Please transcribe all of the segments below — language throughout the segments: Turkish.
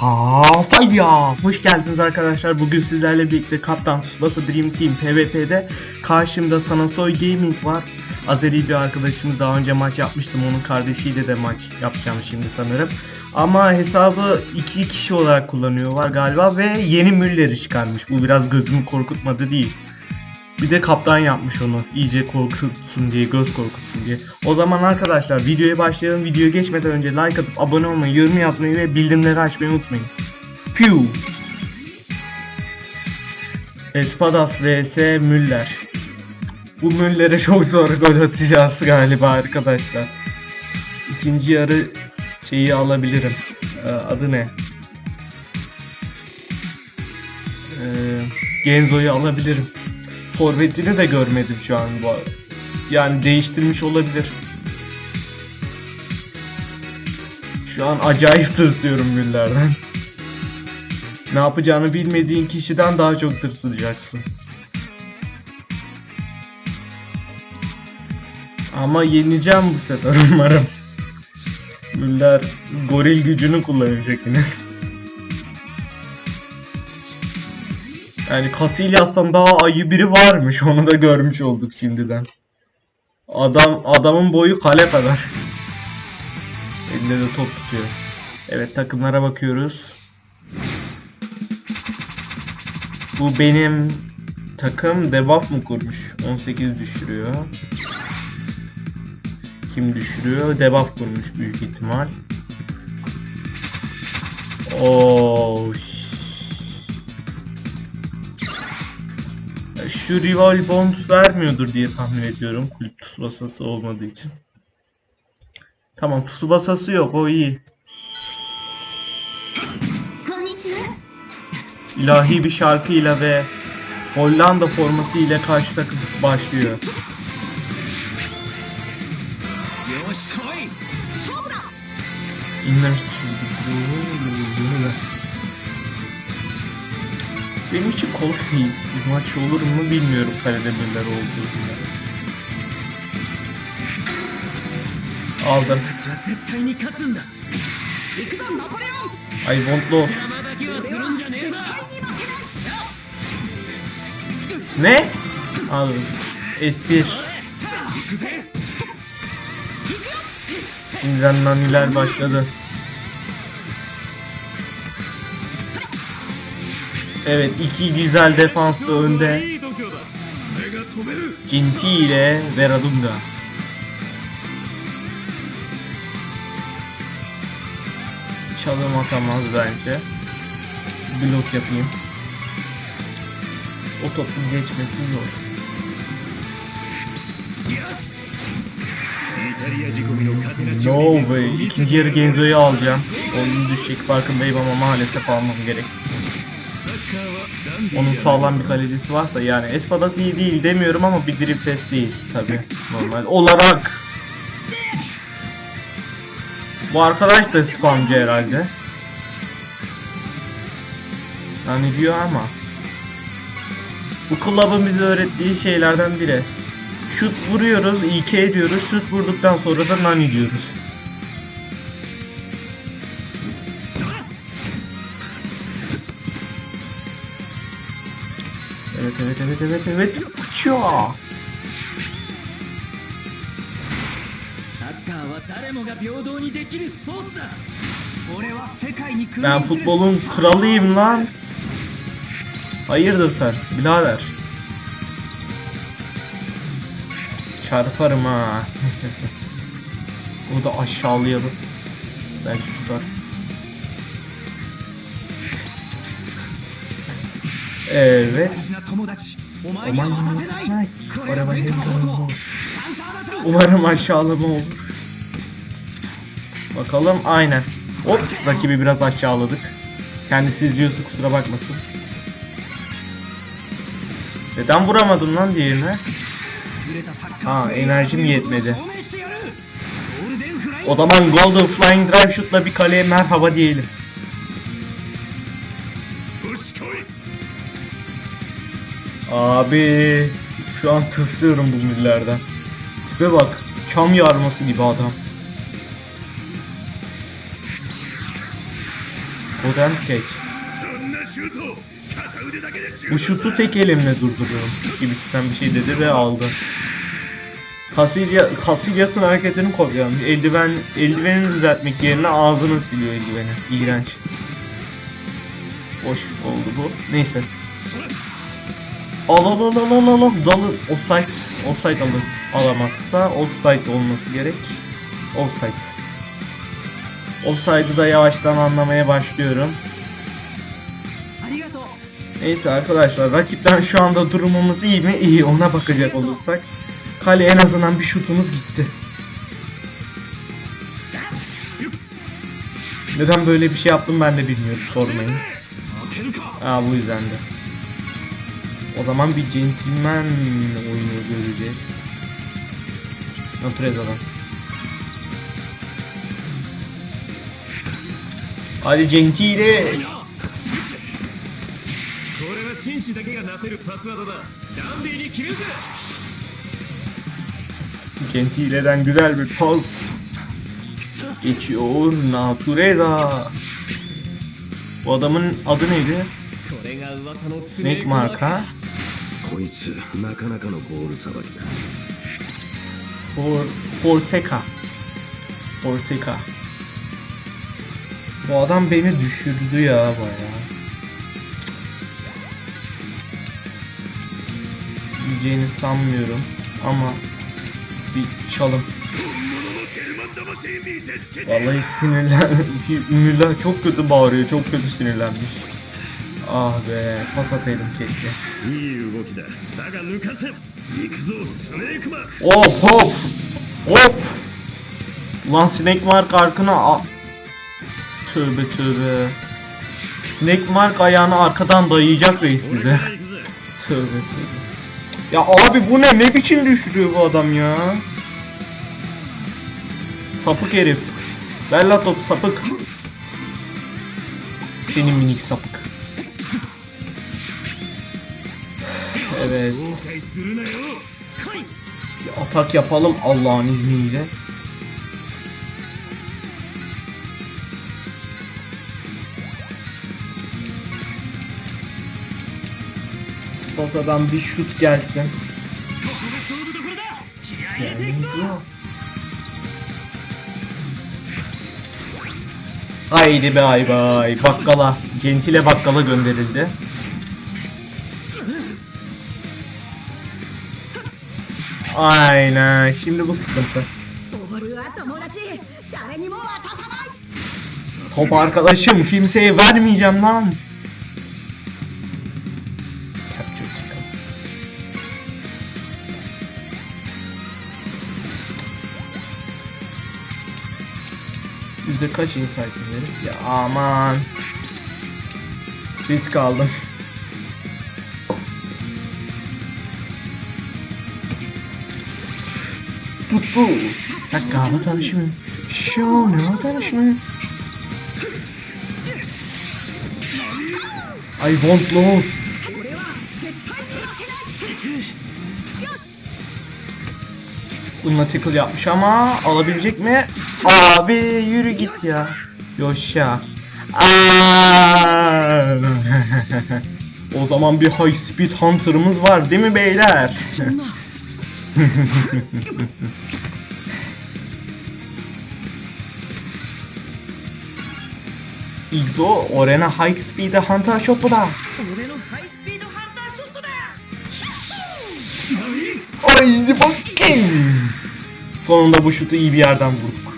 Papaya! Hoş geldiniz arkadaşlar. Bugün sizlerle birlikte Kaptan Tsubasa Dream Team PvP'de karşımda Sanasoy Gaming var. Azeri bir arkadaşımız daha önce maç yapmıştım. Onun kardeşiyle de maç yapacağım şimdi sanırım. Ama hesabı iki kişi olarak kullanıyor var galiba ve yeni Müller'i çıkarmış. Bu biraz gözümü korkutmadı değil. Bir de kaptan yapmış onu. İyice korkutsun diye, göz korkutsun diye. O zaman arkadaşlar videoya başlayalım. Videoya geçmeden önce like atıp abone olmayı, yorum yazmayı ve bildirimleri açmayı unutmayın. Piu. Espadas vs Müller. Bu Müller'e çok zor gol atacağız galiba arkadaşlar. İkinci yarı şeyi alabilirim. Ee, adı ne? Ee, Genzo'yu alabilirim. Forvetini de görmedim şu an bu. Yani değiştirmiş olabilir. Şu an acayip tırsıyorum Müller'den. Ne yapacağını bilmediğin kişiden daha çok tırsıyacaksın. Ama yeneceğim bu sefer umarım. Müller goril gücünü kullanacak yine. Yani Casillas'tan daha ayı biri varmış. Onu da görmüş olduk şimdiden. Adam adamın boyu kale kadar. Elinde de top tutuyor. Evet takımlara bakıyoruz. Bu benim takım debuff mu kurmuş? 18 düşürüyor. Kim düşürüyor? Debuff kurmuş büyük ihtimal. Oo, şu rival bond vermiyordur diye tahmin ediyorum. Kulüp Tsubasa'sı olmadığı için. Tamam Tsubasa'sı yok o iyi. İlahi bir şarkıyla ve Hollanda forması ile karşı takım başlıyor. İnler Benim için korkmayın. Bir maç olur mu bilmiyorum Karademirler olduğunda. Aldım. I want. Ne? Aldım. Espir. Şimdi naniler başladı. Evet iki güzel defansla önde. Cinti ile Veradunga. Çalım atamaz bence. Blok yapayım. O topun geçmesi zor. No way. İkinci yarı Genzo'yu alacağım. Onun düşecek farkındayım ama maalesef almam gerek. Onun sağlam bir kalecisi varsa yani Espadas iyi değil demiyorum ama bir drip test değil tabi normal olarak. Bu arkadaş da spamcı herhalde. Yani diyor ama. Bu club'ın bize öğrettiği şeylerden biri. Şut vuruyoruz, İK ediyoruz. Şut vurduktan sonra da nani diyoruz. Evet evet evet evet evet uçuyor. Ben futbolun kralıyım lan. Hayırdır sen birader. Çarparım ha. Bunu da aşağılayalım. Belki tutar. Evet. Aman yumurtay. Arabayı Umarım aşağılama olur. Bakalım aynen. Hop rakibi biraz aşağıladık. Kendisi izliyorsa kusura bakmasın. Neden vuramadım lan diğerine? Ha enerjim yetmedi. O zaman Golden Flying Drive Shoot'la bir kaleye merhaba diyelim. Abi şu an tıslıyorum bu millerden. Tipe bak. Çam yarması gibi adam. Modern tek. Bu şutu tek elimle durduruyorum gibi tipen bir şey dedi ve aldı. Kasilya, Kasilyas'ın hareketini kopyaladım. Eldiven, eldivenini düzeltmek yerine ağzını siliyor eldiveni. İğrenç. Boş oldu bu. Neyse. Al al al al al al dalı offside offside alır alamazsa offside olması gerek. Offside. Offside'ı da yavaştan anlamaya başlıyorum. Neyse arkadaşlar rakipten şu anda durumumuz iyi mi? İyi ona bakacak olursak. Kale en azından bir şutumuz gitti. Neden böyle bir şey yaptım ben de bilmiyorum sormayın. Aa bu yüzden de. O zaman bir centilmen oyunu göreceğiz. Natureza'dan. Hadi gentile. Gentile'den güzel bir pas. Geçiyor Natureza. Bu adamın adı neydi? Snake marka. こいつなかなかのボールさばきだ For, Forseca. Forseca. Bu adam beni düşürdü ya bayağı. Yiyeceğini sanmıyorum ama bir çalım. ゲルマン魂見せつけて Vallahi sinirlen. Müller çok kötü bağırıyor, çok kötü sinirlenmiş. Ah be, pas ataydım keşke. Oh hop! Hop! Lan sinek mark arkana a Tövbe tövbe. Sinek mark ayağını arkadan dayayacak reis bize. tövbe tövbe. Ya abi bu ne? Ne biçim düşürüyor bu adam ya? Sapık herif. Ver la top sapık. Senin minik sapık. Evet. Bir atak yapalım Allah'ın izniyle. Sosa'dan bir şut gelsin. Geldi. Haydi bay bay. Bakkala. Gentile bakkala gönderildi. Aynen. Şimdi bu sıkıntı. Top arkadaşım kimseye vermeyeceğim lan. Yüzde kaç insight verir? Ya aman. Risk aldım. bu. Bak kahve tanışımı. Şahane tanışımı. I want love. Bununla tickle yapmış ama alabilecek mi? Abi yürü git ya. Yoşa. o zaman bir high speed hunter'ımız var değil mi beyler? そんな Igzo, Orena high speed hunter shot'u da. 俺のハイスピードハンターショットだ Haydi bakayım. Sonunda bu şutu iyi bir yerden vurduk.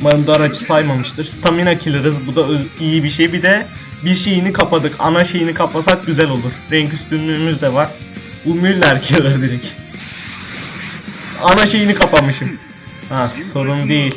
Umarım dar açı saymamıştır. Stamina killer'ız. Bu da öz- iyi bir şey. Bir de bir şeyini kapadık. Ana şeyini kapasak güzel olur. Renk üstünlüğümüz de var. Bu Müller killer direkt. ana şeyini kapamışım. Ha sorun değil.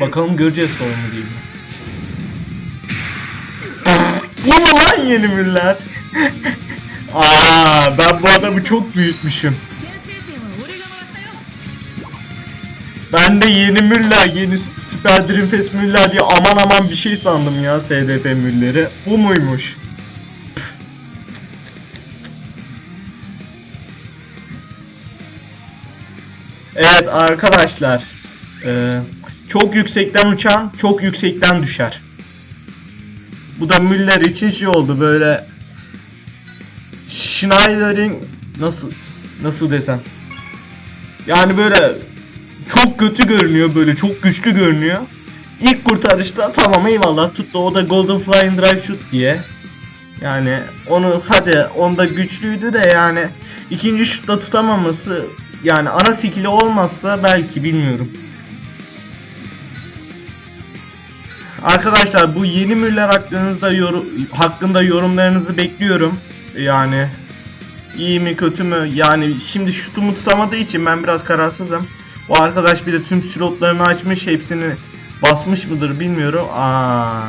Bakalım göreceğiz sorun mu değil mi? bu mu lan yeni müller? Aa ben bu adamı çok büyütmüşüm. Ben de yeni müller, yeni Süper Dreamfest müller diye aman aman bir şey sandım ya SDP mülleri. Bu muymuş? Evet arkadaşlar. eee, çok yüksekten uçan çok yüksekten düşer. Bu da Müller için şey oldu böyle Schneider'in nasıl nasıl desem yani böyle çok kötü görünüyor böyle çok güçlü görünüyor. İlk kurtarışta tamam eyvallah tuttu o da Golden Flying Drive Shoot diye. Yani onu hadi onda güçlüydü de yani ikinci şutta tutamaması yani ana skill'i olmazsa belki bilmiyorum. Arkadaşlar bu yeni Müller hakkınızda yorum, hakkında yorumlarınızı bekliyorum. Yani iyi mi kötü mü? Yani şimdi şutumu tutamadığı için ben biraz kararsızım. O arkadaş bir de tüm slotlarını açmış, hepsini basmış mıdır bilmiyorum. Aa.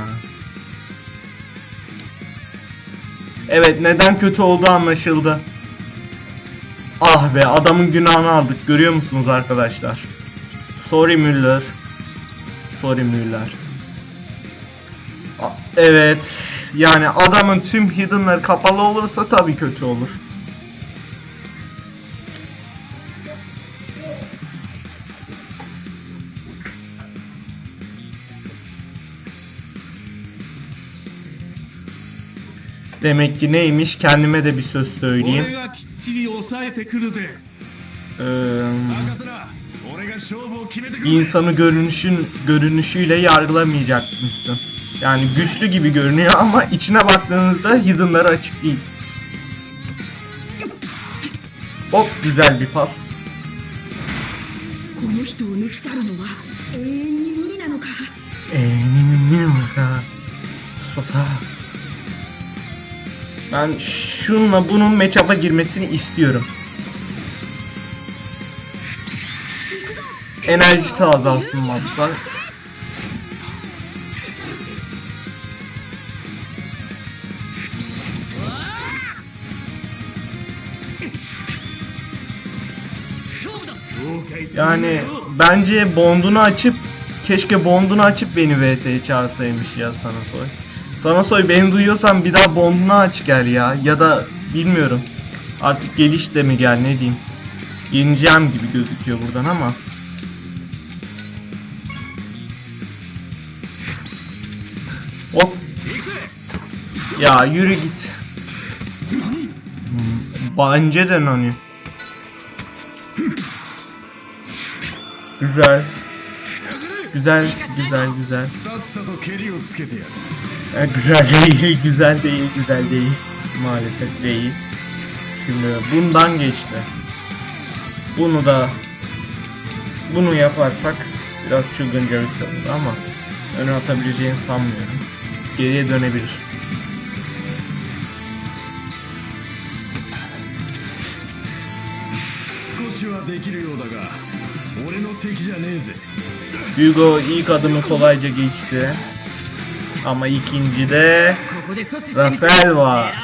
Evet, neden kötü olduğu anlaşıldı. Ah be, adamın günahını aldık. Görüyor musunuz arkadaşlar? Sorry Müller. Sorry Müller. Evet. Yani adamın tüm hidden'ları kapalı olursa tabii kötü olur. Demek ki neymiş kendime de bir söz söyleyeyim. 俺がきっちり抑えてくるぜ Ee, 任せな俺が勝負を決めてくるぜ insanı görünüşün görünüşüyle yargılamayacakmışsın. Yani güçlü gibi görünüyor ama içine baktığınızda hidden'ları açık değil. Hop güzel bir pas. この人を抜き去るのは永遠に無理なのか Eee ne mi Sosa. ben şunla bunun matchup'a girmesini istiyorum. Enerjisi azalsın moblar. Yani bence Bond'unu açıp keşke Bond'unu açıp beni VS'ye çağırsaymış ya sana soy. Sana soy beni duyuyorsan bir daha bondunu aç gel ya ya da bilmiyorum. Artık geliş de mi gel ne diyeyim. Yeneceğim gibi gözüküyor buradan ama. Hop. Ya yürü git. Bence de Nani. Güzel. Güzel, güzel, güzel. E, güzel değil, güzel değil, güzel değil. Maalesef değil. Şimdi bundan geçti. Bunu da bunu yaparsak biraz çılgınca bir olur ama öne atabileceğini sanmıyorum. Geriye dönebilir. Hugo ilk adımı kolayca geçti. Ama ikincide Rafael var.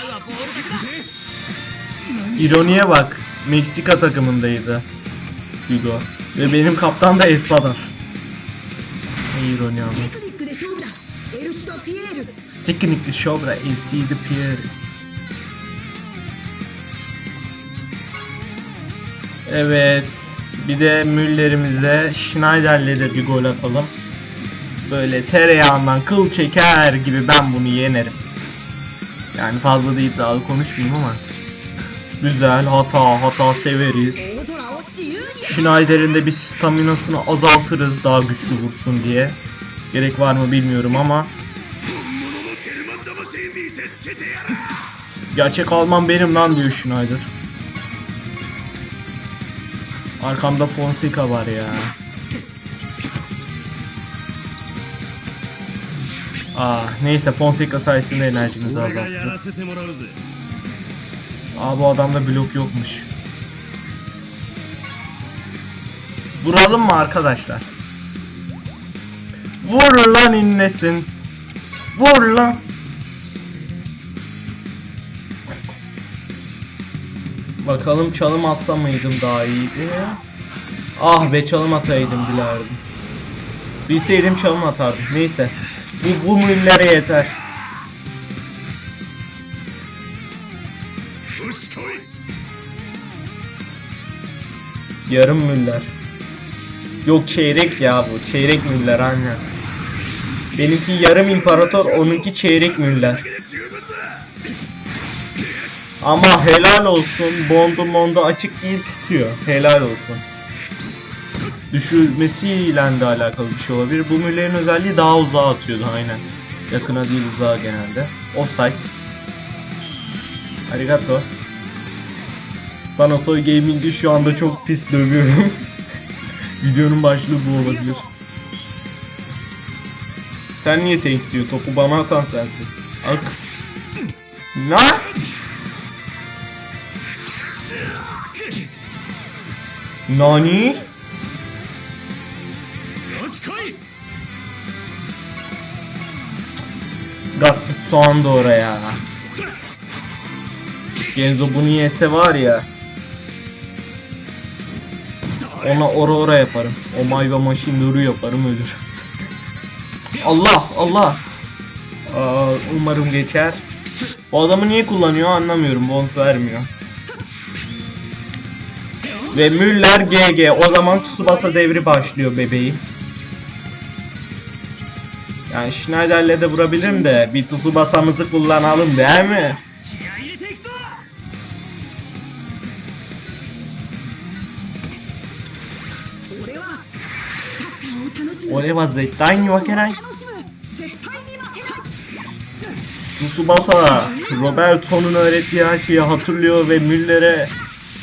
İroniye bak. Meksika takımındaydı. Hugo. Ve benim kaptan da Espadas. Ne ironi ama. Teknikli şovra LCD Pierre. Evet. Bir de Müller'imize Schneider'le de bir gol atalım böyle tereyağından kıl çeker gibi ben bunu yenerim. Yani fazla da iddialı konuşmayayım ama. Güzel hata hata severiz. Schneider'in de bir staminasını azaltırız daha güçlü vursun diye. Gerek var mı bilmiyorum ama. Gerçek Alman benim lan diyor Schneider. Arkamda Fonseca var ya. Aa neyse Fonseca sayesinde enerjimizi azaltacağız. Aa bu adamda blok yokmuş. Vuralım mı arkadaşlar? Vur lan inlesin. Vur lan. Bakalım çalım atsa mıydım daha iyiydi. Ah be çalım ataydım dilerdim. Bilseydim çalım atardım. Neyse. Bir bu millere yeter. Yarım müller. Yok çeyrek ya bu. Çeyrek müller aynen. Benimki yarım imparator, onunki çeyrek müller. Ama helal olsun. Bondu mondu açık değil tutuyor. Helal olsun. Düşürmesiyle de alakalı bir şey olabilir. Bu müllerin özelliği daha uzağa atıyordu aynen. Yakına değil uzağa genelde. Offside. Arigato. Sanasoy Gaming'i şu anda çok pis dövüyorum. Videonun başlığı bu olabilir. Sen niye thanks diyor? Topu bana atan sensin. Ak. Ne? 何 Gattı soğan da oraya. Genzo bunu yese var ya. Ona ora ora yaparım. O mayva maşin nuru yaparım ölür. Allah Allah. Aa, umarım geçer. O adamı niye kullanıyor anlamıyorum. Bond vermiyor. Ve Müller GG. O zaman Tsubasa devri başlıyor bebeğim. Yani Schneider'le de vurabilirim de bir tuzu basamızı kullanalım değil mi? Oraya var Zettan Yuvakeray. Tsubasa, Robertson'un öğrettiği her şeyi hatırlıyor ve Müller'e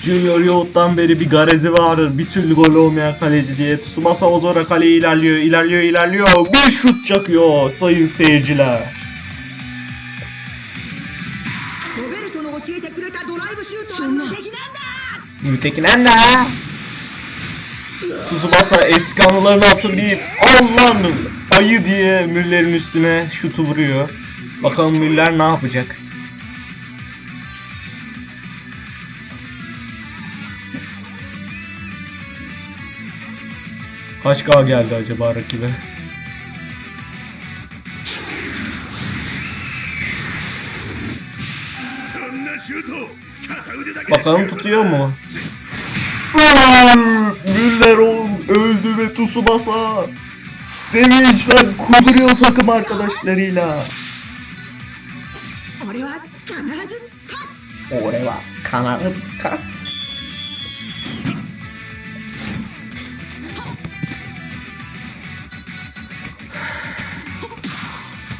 Junior Yoğut'tan beri bir garezi vardır. Bir türlü gol olmayan kaleci diye. Tsubasa Ozora kaleye ilerliyor, ilerliyor, ilerliyor. Bir şut çakıyor sayın seyirciler. Mütekin Enda. Tsubasa eski anılarını hatırlayıp Allah'ım ayı diye Müller'in üstüne şutu vuruyor. Bakalım Müller ne yapacak? Kaç K geldi acaba rakibe? Bakalım tutuyor mu? Müller öldü ve Tsubasa sevinçten kuduruyor takım arkadaşlarıyla. Oraya kanarız kat.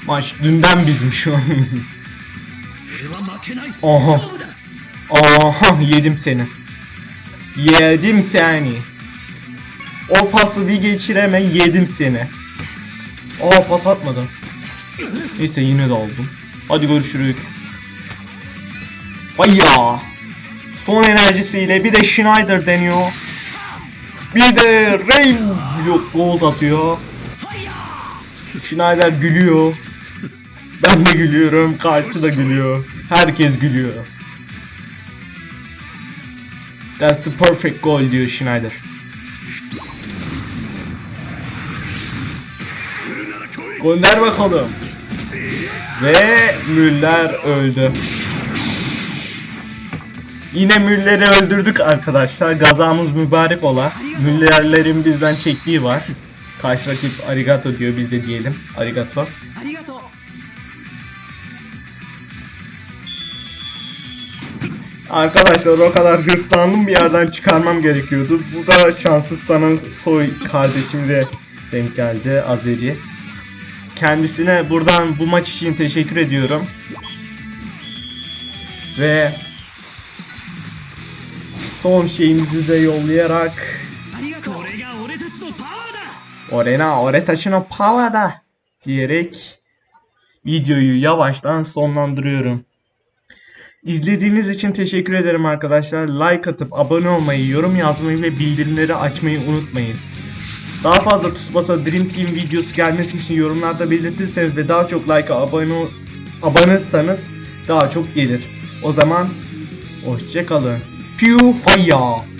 Maç dünden bizim şu an. Oha. Oha yedim seni. Yedim seni. O pası bir geçireme yedim seni. Aa pas atmadım. Neyse yine de aldım. Hadi görüşürük. Vay. Son enerjisiyle bir de Schneider deniyor. Bir de Rain yok gol atıyor. Schneider gülüyor. Ben de gülüyorum, karşı da gülüyor. Herkes gülüyor. That's the perfect goal diyor Schneider. Gönder bakalım. Ve Müller öldü. Yine Müller'i öldürdük arkadaşlar. Gazamız mübarek ola. Müller'lerin bizden çektiği var. Karşı rakip arigato diyor biz de diyelim. Arigato. Arkadaşlar o kadar hırslandım bir yerden çıkarmam gerekiyordu. Bu da şanssız sana soy kardeşim ve denk geldi Azeri. Kendisine buradan bu maç için teşekkür ediyorum. Ve son şeyimizi de yollayarak Orena Oretaş'ın Pava'da diyerek videoyu yavaştan sonlandırıyorum. İzlediğiniz için teşekkür ederim arkadaşlar. Like atıp abone olmayı, yorum yazmayı ve bildirimleri açmayı unutmayın. Daha fazla Tsubasa Dream Team videosu gelmesi için yorumlarda belirtirseniz ve daha çok like abone abonesanız daha çok gelir. O zaman hoşçakalın. Pew fire.